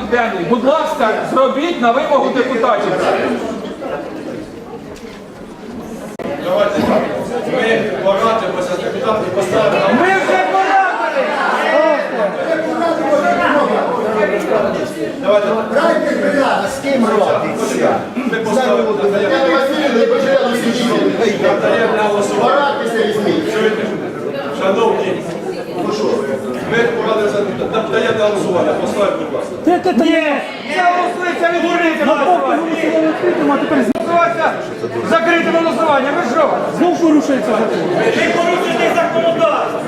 денний. Будь ласка, зробіть на вимогу депутатів. Давайте ми порадимося з депутатами поставимо. Ми вже порадили! Давайте Радьте бригада, з ким радитися? ми поставимо на голосування. Порадьтеся візьміть. Шановні, ми порадимося, голосування, поставимо, будь ласка. Ні, це голосується відкрите голосування. Голосуватися закрите голосування. Ви що? Знов порушується закон. Ви порушуєте законодавство.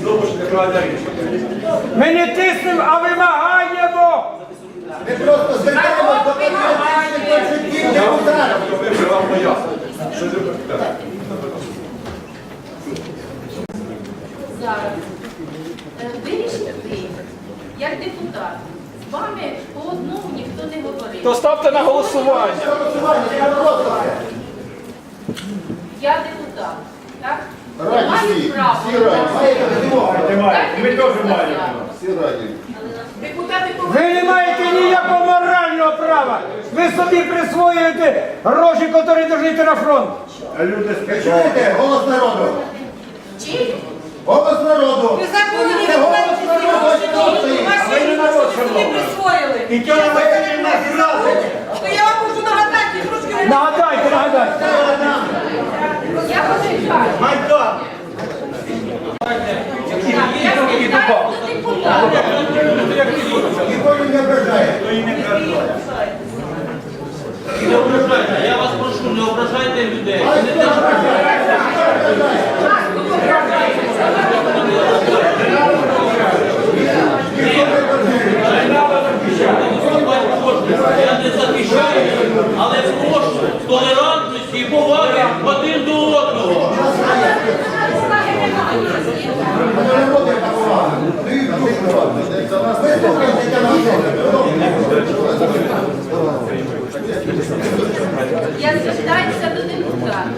Знову. Ми не тиснемо, а вимагаємо. Ми просто звертаємось до патріотичних почуттів депутатів. Ми вам пояснили, що це зараз е, ви, як депутат, з вами по одному ніхто не говорив. То ставте на голосування. Я депутат, так? Раді Маю всі, право. всі раді. Маєте вимогу? Дайте. Всі раді. Ви не маєте ніякого морального права. Ви собі присвоюєте гроші, які повинні на фронт. Ви чуєте? Голос народу. Чи? Голос народу. Ви закони не виконуєте, ваші стоїть. не присвоїли. Зразите? То я вам можу нагадати, трошки Нагадайте, нагадайте. Я почекаю. Майдан. Я звертаюся до депутата. Нікого не ображає. Не ображайте, я вас прошу, не ображайте людей. А хто ображає? Я не захищаю, але прошу толерантності і поваги один до одного. Це народ яка повага. Ти дух народ. Ви слухайте Тетяна Я звертаюся до депутата.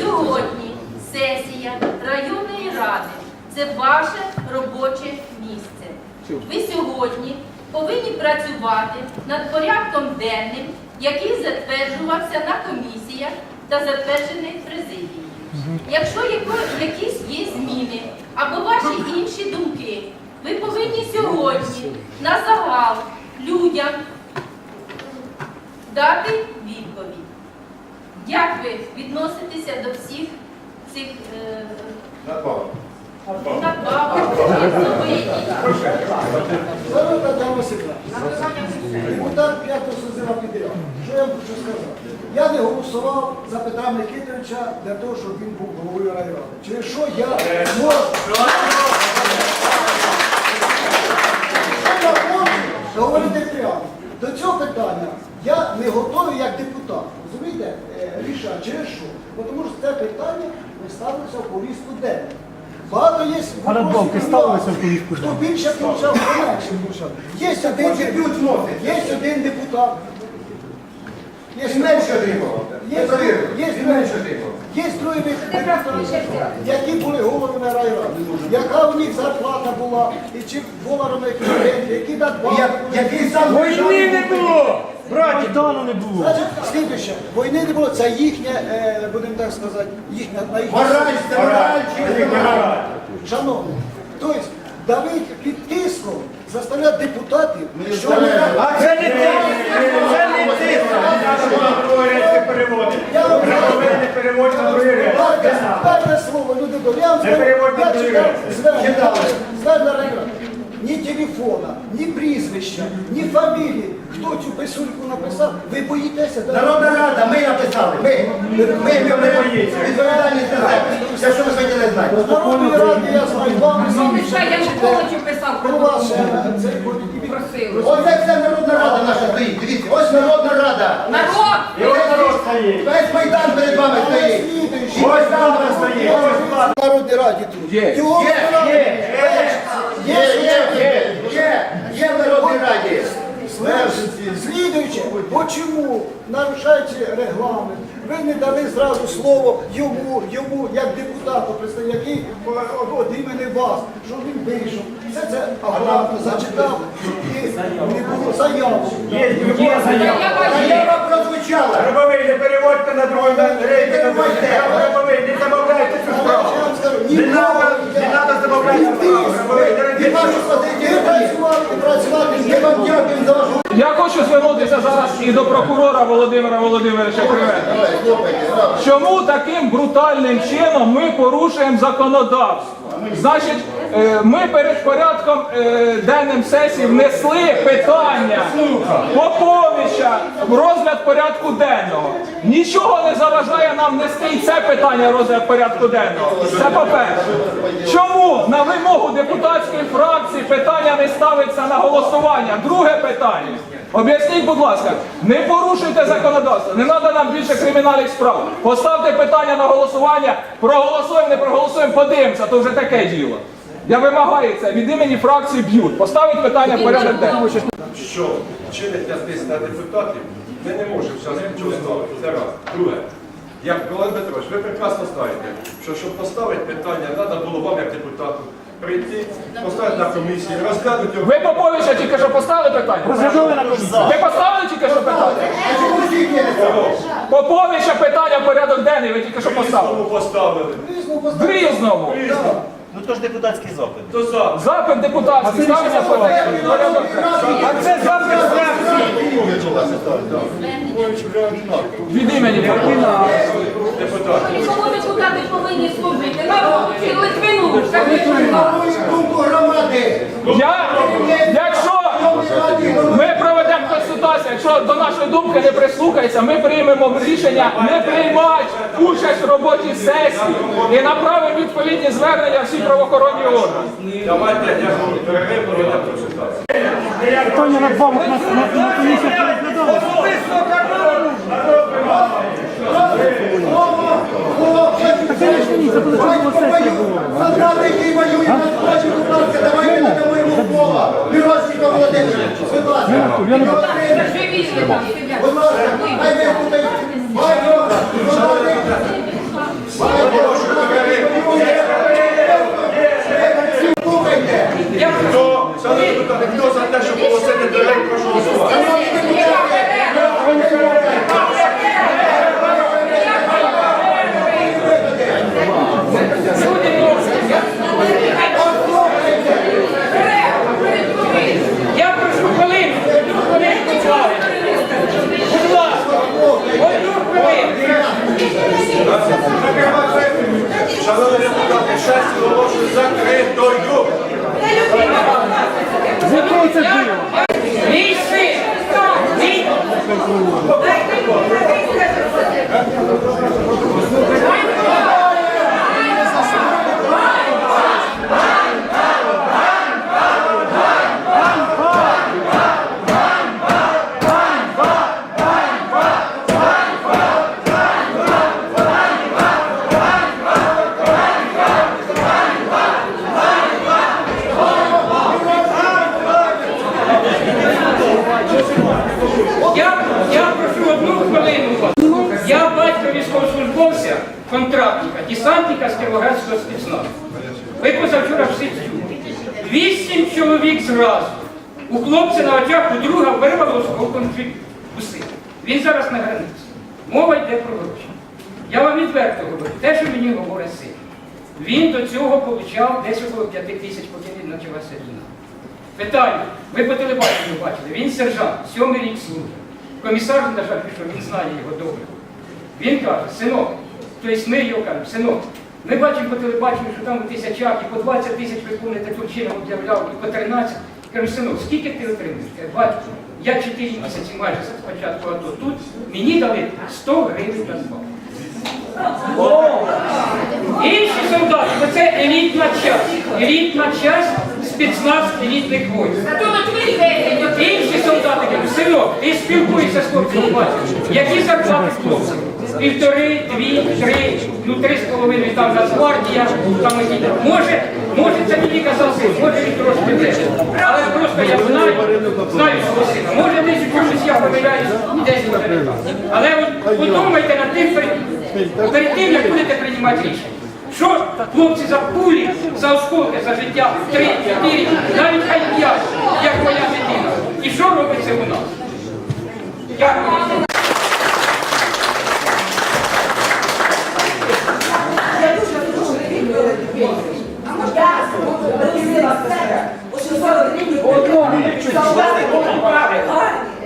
Сьогодні сесія районної ради це ваше робоче місце. Ви сьогодні повинні працювати над порядком денним, який затверджувався на комісіях та затверджений президією. Якщо якісь є зміни або ваші інші думки, ви повинні сьогодні на загал людям дати відповідь. Як ви відноситеся до всіх цих е, депутат п'ятого созива підряд. Що я хочу сказати? Я не голосував за Петра Микитовича для того, щоб він був головою райради. Через що я можу... Говорити прямо? До цього питання я не готовий як депутат. Розумієте, е, рішати через що? Тому що це питання не ставилося в повістку денну. Багато є Бабки ставилися в повістку Хто більше получав, хто менше получав. Є один депутат, є один депутат. Є Менше отримав. Є, є, Менше отримав. є депутати, які були головами райради, яка у них зарплата була, і чи доларами які надбавки. Як- Який сам не було. Браті, Майдану не було. Значить, слідуще, війни не було, це їхня, е, будемо так сказати, їхня, на їхня. Мораль, це мораль, чи мораль? Шановні, тобто давить під тиском заставляти депутатів, що вони- а це не ти. Це не ти. Я вам дайте слово, люди добрі. Я вам читав звернення, звернення району. Ні телефона, ні прізвища, ні фамілії. Хто цю писульку написав, ви боїтеся? Народна рада, ми написали. Ми, ми, ми беремо відповідальність на себе. Якщо ви хотіли знати. З Народної ради я знаю, вам Мішай, я Януковичу писав про про вас вас. е, цей політик. Просили. Оце вся Народна рада наша стоїть. Дивіться, ось Народна рада. Народ! І ось народ стоїть. Весь Майдан перед вами стоїть. Ось там стоїть. Ось Народній раді тут. Є. Є, є, є, є, є, раді. Слідуючи, чому нарушаючи регламент, ви не дали зразу слово йому, йому, як депутату, представнику, який е, от імені вас, щоб він вийшов, все це акуратно зачитав і не було заяву. Заява прозвучала. Гробовий, не переводьте на другий на. Гробовий, не замовляйте цю справу. Не надо, не надо Я хочу звернутися зараз і до прокурора Володимира Володимировича Кривенка. Чому таким брутальним чином ми порушуємо законодавство? Значить, ми перед порядком е, денним сесії внесли питання Поповича в розгляд порядку денного. Нічого не заважає нам внести і це питання розгляд порядку денного. Це по-перше. Чому на вимогу депутатської фракції питання не ставиться на голосування? Друге питання. Об'ясніть, будь ласка, не порушуйте законодавство, не треба нам більше кримінальних справ. Поставте питання на голосування, проголосуємо, не проголосуємо, подивимося, то вже таке діло. Я вимагаю це, від імені фракції б'ють. Поставить питання в порядок денний. що чинить тиск на депутатів, ми не можемо зараз нічого ставити. Це раз. Друге, як Володимир Петрович, ви прекрасно знаєте, що щоб поставити питання, треба було вам, як депутату, прийти, поставити на комісії, розглянути його. Ви Поповича тільки що поставили питання? Розглядали на комісії. Ви поставили тільки що питання? Поповича питання в порядок денний, ви тільки що поставили. Поставили. В різному. Ну то ж депутатський запит. То за? Запит депутатський ставиться в порядок. А це запит фракції. Від імені Поповича. Депутатів. Чому депутати повинні служити? Народ, чи Литвину? думку громади. Я, якщо до нашої думки не прислухається, ми приймемо рішення не приймати участь в роботі сесії і направимо відповідні звернення всі правоохоронні органи. Давайте, я говорю, перерив, проведемо консультацію. Питання надбавок на, на, на комісію переглядали. Особисто канону. Так, звісно, ні, це позачергова сесія була. Солдати, які воюють на сході, будь ласка, давайте не дамо йому слова. Мирошника Володимирович, будь ласка. я не- Живі там сидять. Будь ласка, хай ви будете. Майно, шановні, слухайте. Хто, шановні депутати, хто за те, щоб оголосити перерив, прошу голосувати. Я прошу хвилину. Хвилинку, будь ласка. Будь ласка. Одну хвилину. Шановні депутати, шесть оголошую закритою. З якого це було? Мій син. Мій. Я, я прошу одну хвилину. Я батько військовослужбовця, контрактника, десантника з Кіровоградського спецназу. Ви позавчора всі чули. Вісім чоловік зразу. У хлопця на очах у друга вирвало конфлікт уси. Він зараз на границі. Мова йде про гроші. Я вам відверто говорю, те, що мені говорить син. Він до цього получав десь около 5 тисяч, поки почалася війна. Питання. Ви по телебаченню бачили, він сержант, сьомий рік служить. Комісар, на жаль, пішов, він знає його добре. Він каже, синок, тобто ми його кажемо, синок, ми бачимо по телебаченню, що там у тисячах і по 20 тисяч виконує таким чином об'являв, і по 13. Кажу, синок, скільки ти отримуєш? Каже, батько, я 4 місяці майже спочатку АТО тут, мені дали 100 гривень на два. Інші солдати, бо це елітна часть. Елітна часть спецназ елітних десять. Інші солдати кажуть, синок, ти спілкуєшся з хлопцем, бачиш, які зарплати хлопців? Півтори, дві, три, ну три з половиною там Нацгвардія, там які. Може, може це мені казав може він трошки більше. Але просто я знаю, знаю свого сина. Може десь у я помиляюсь і десь так. Але от подумайте над тим, перед тим, як будете приймати рішення. Хлопці за пулі, за осколки, за життя, три, чотири, навіть хай п'ять, як моя дитина. І що робиться у нас? Дякую.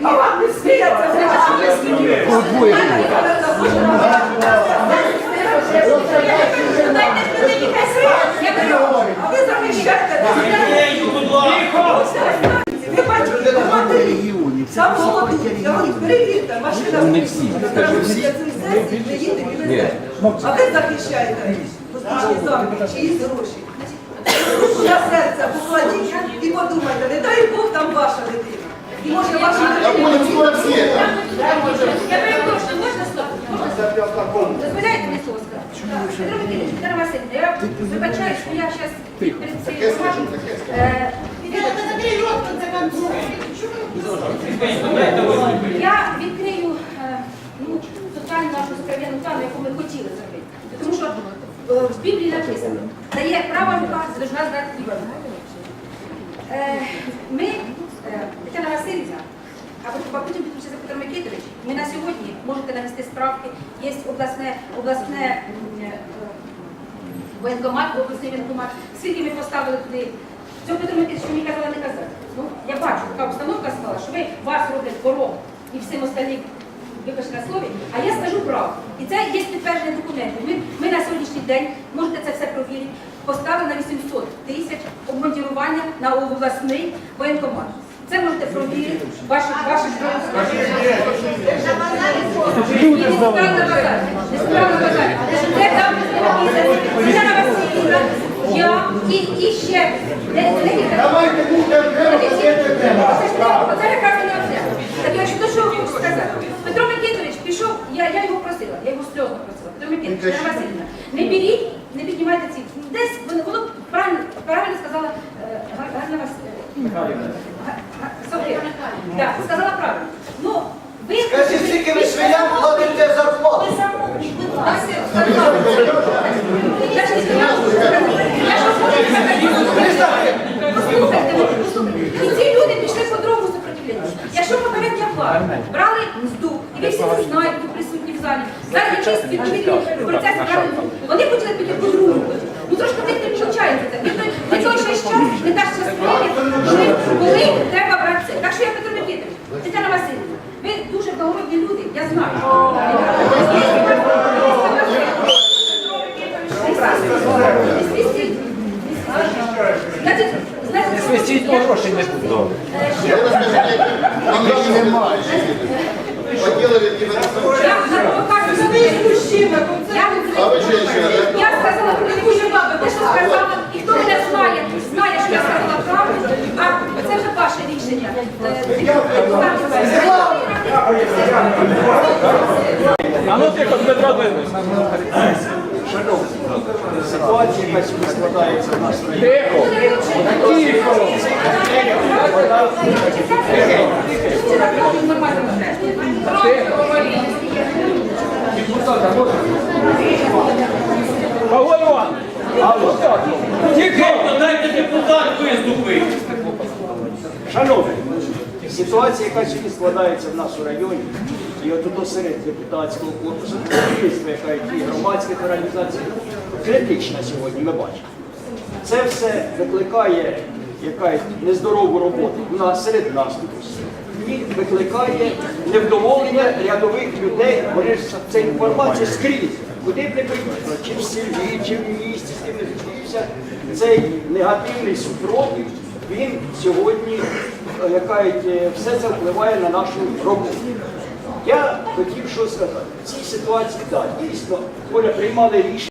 А вам не сміється, значить, що ви смієтеся. Дайте людині хай сидить, я кажу, а ви захищаєте. Ви бачите, сам голодний, перевірте, машина не я. А ви захищаєте послужні замки, чиїсь гроші. На серце покладіть і подумайте, не дай Бог там ваша дитина. І може ваша дитина. Я перепрошую, можна слово? Можна? Дозволяєте мені слово сказати? Петро Микитович, Віктор Васильович, я вибачаю, що я зараз перед цією. Е, Я відкрию е, ну, тотальну нашу скрав'яну тану, яку ми хотіли зробити. Тому що е, в Біблії написано, дає права рука, должна здати ліва. Е, Ми, Тетяна Васильівна, або а потім підключиться Петро Микитович, ми на сьогодні можете навести справки, є обласне, обласне е, воєнкомат, обласний воєнкомат, скільки ми поставили туди. Цього Петро Микитович мені казала не казати. Ну, я бачу, така обстановка стала, що ви вас роблять ворог і всім остальним, вибачте на слові, а я скажу правду. І це є підтверджені документи. Ми, ми на сьогоднішній день, можете це все провірити, поставили на 800 тисяч обмундірування на обласний воєнкомат. Це можете провірити, Тетяна Васильівна, я і, ще. Давайте. Оце ж не- Оце. Так я що, то що хочу сказати? Петро Микитович пішов, я, я його просила, я його сльозно просила. Петро Микитович, Васильівна, не беріть, не піднімайте ці. Десь воно, правильно, правильно сказала е, Ганна Васильівна. Га- Так, сказала правильно. Ну, ви... Скажіть, скільки ви швеям платите зарплату? Ви замовчіть, будь ласка. Я ж не сказала, я ж Послухайте, послухайте. І ці люди пішли по другому сопротивленню. Якщо попередня влада брали мзду, і ви всі це знаєте, тут присутні в залі, зараз якісь відповідні процеси брали мзду, вони хотіли піти по другому. Ну трошки в них не виходить це. Не той, не час, не та ще справі, коли треба брати це. Так що я Петро Микитович, Тетяна Васильівна, ви дуже благородні люди, я знаю. Значить, значить, свистіть по гроші не буде. Я розкажу, вам немає. Поділили і. А ви женщина, да? Я сказала про таку же бабу, те, що сказала, і хто мене знає, знає, що я сказала правду, а це вже ваше рішення. А ну тихо, Дмитро Дмитрович. Ситуація якась складається в нас. Тихо. Тихо. Павло. Алло. Тихо. Дайте депутат виступити. Шановні, ситуація, яка сьогодні складається в нас у районі, і от серед депутатського корпусу, яка і громадських організацій, критична сьогодні, ми бачимо. Це все викликає якась нездорову роботу в нас серед нас. І викликає невдоволення рядових людей, вони ж це інформація скрізь. Куди б не приїхали, чи в селі, чи в місті, з ким не зустрівся, цей негативний супротив, він сьогодні, як е, все це впливає на нашу роботу. Я хотів що сказати. В цій ситуації, так, дійсно, Оля, приймали рішення.